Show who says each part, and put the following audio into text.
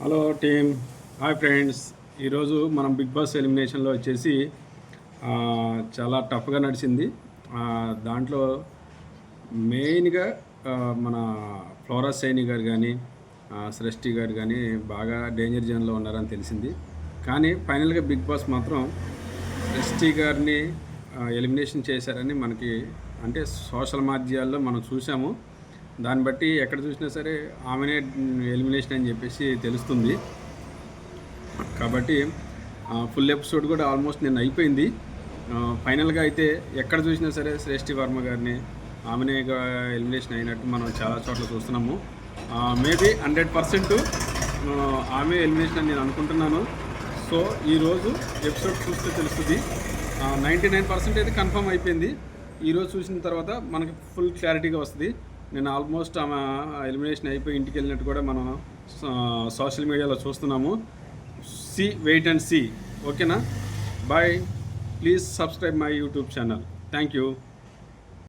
Speaker 1: Hello team hi friends ఈరోజు మనం big boss ఎలిమినేషన్లో వచ్చేసి చాలా టఫ్గా నడిచింది. దాంట్లో మెయిన్గా మన ఫ్లోరా సైని గారు కానీ సృష్టి గారు కానీ బాగా డేంజర్ జోన్లో ఉన్నారని తెలిసింది. కానీ ఫైనల్గా బిగ్ బాస్ మాత్రం సృష్టి గారిని ఎలిమినేషన్ చేశారని మనకి అంటే సోషల్ మాధ్యాల్లో మనం చూసాము. దాన్ని బట్టి ఎక్కడ చూసినా సరే ఆమెనే ఎలిమినేషన్ అని చెప్పేసి తెలుస్తుంది. కాబట్టి ఫుల్ ఎపిసోడ్ కూడా ఆల్మోస్ట్ నేను అయిపోయింది. ఫైనల్గా అయితే ఎక్కడ చూసినా సరే శ్రేష్ఠి వర్మ గారిని ఆమెనే ఎలిమినేషన్ అయినట్టు మనం చాలా చోట్ల చూస్తున్నాము. మేబీ హండ్రెడ్ పర్సెంట్ ఆమె ఎలిమినేషన్ అని నేను అనుకుంటున్నాను. సో ఈరోజు ఎపిసోడ్ చూస్తే తెలుస్తుంది. నైంటీ నైన్ పర్సెంట్ అయితే కన్ఫర్మ్ అయిపోయింది. ఈరోజు చూసిన తర్వాత మనకి ఫుల్ క్లారిటీగా వస్తుంది. నేను ఆల్మోస్ట్ ఆమె ఎలిమినేషన్ అయిపోయి ఇంటికి వెళ్ళినట్టు కూడా మనం సోషల్ మీడియాలో చూస్తున్నాము. See wait and see. ఓకేనా? Bye. Please subscribe my YouTube channel. Thank you.